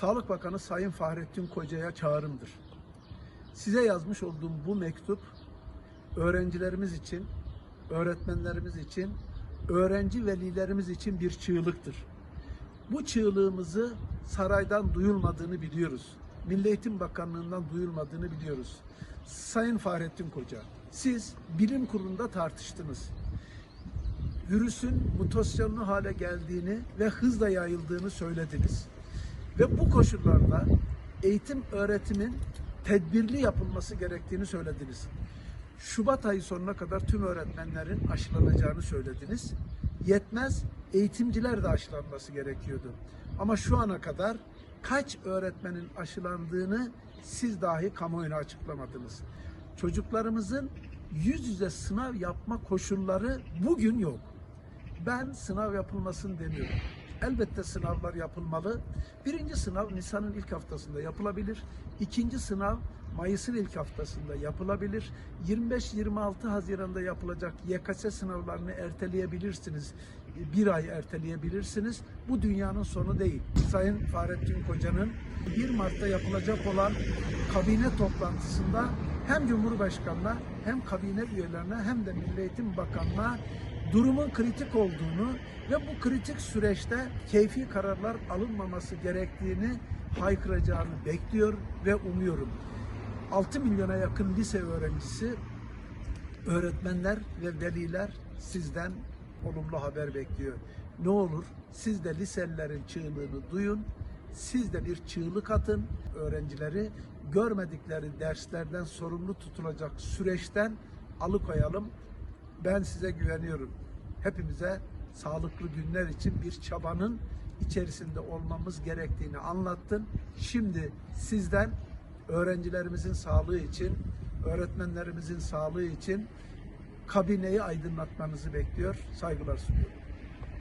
Sağlık Bakanı Sayın Fahrettin Koca'ya çağrımdır. Size yazmış olduğum bu mektup öğrencilerimiz için, öğretmenlerimiz için, öğrenci velilerimiz için bir çığlıktır. Bu çığlığımızı saraydan duyulmadığını biliyoruz. Milli Eğitim Bakanlığı'ndan duyulmadığını biliyoruz. Sayın Fahrettin Koca, siz bilim kurulunda tartıştınız. Virüsün mutasyonlu hale geldiğini ve hızla yayıldığını söylediniz. Ve bu koşullarda eğitim öğretimin tedbirli yapılması gerektiğini söylediniz. Şubat ayı sonuna kadar tüm öğretmenlerin aşılanacağını söylediniz. Yetmez, eğitimciler de aşılanması gerekiyordu. Ama şu ana kadar kaç öğretmenin aşılandığını siz dahi kamuoyuna açıklamadınız. Çocuklarımızın yüz yüze sınav yapma koşulları bugün yok. Ben sınav yapılmasın demiyorum. Elbette sınavlar yapılmalı. Birinci sınav Nisan'ın ilk haftasında yapılabilir. İkinci sınav Mayıs'ın ilk haftasında yapılabilir. 25-26 Haziran'da yapılacak YKS sınavlarını erteleyebilirsiniz. Bir ay erteleyebilirsiniz. Bu dünyanın sonu değil. Sayın Fahrettin Koca'nın 1 Mart'ta yapılacak olan kabine toplantısında hem Cumhurbaşkanı'na hem kabine üyelerine hem de Milli Eğitim Bakanı'na durumun kritik olduğunu ve bu kritik süreçte keyfi kararlar alınmaması gerektiğini haykıracağını bekliyor ve umuyorum. 6 milyona yakın lise öğrencisi, öğretmenler ve veliler sizden olumlu haber bekliyor. Ne olur siz de liselilerin çığlığını duyun, siz de bir çığlık atın, öğrencileri görmedikleri derslerden sorumlu tutulacak süreçten alıkoyalım. Ben size güveniyorum. Hepimize sağlıklı günler için bir çabanın içerisinde olmamız gerektiğini anlattın. Şimdi sizden öğrencilerimizin sağlığı için, öğretmenlerimizin sağlığı için kabineyi aydınlatmanızı bekliyor. Saygılar sunuyorum.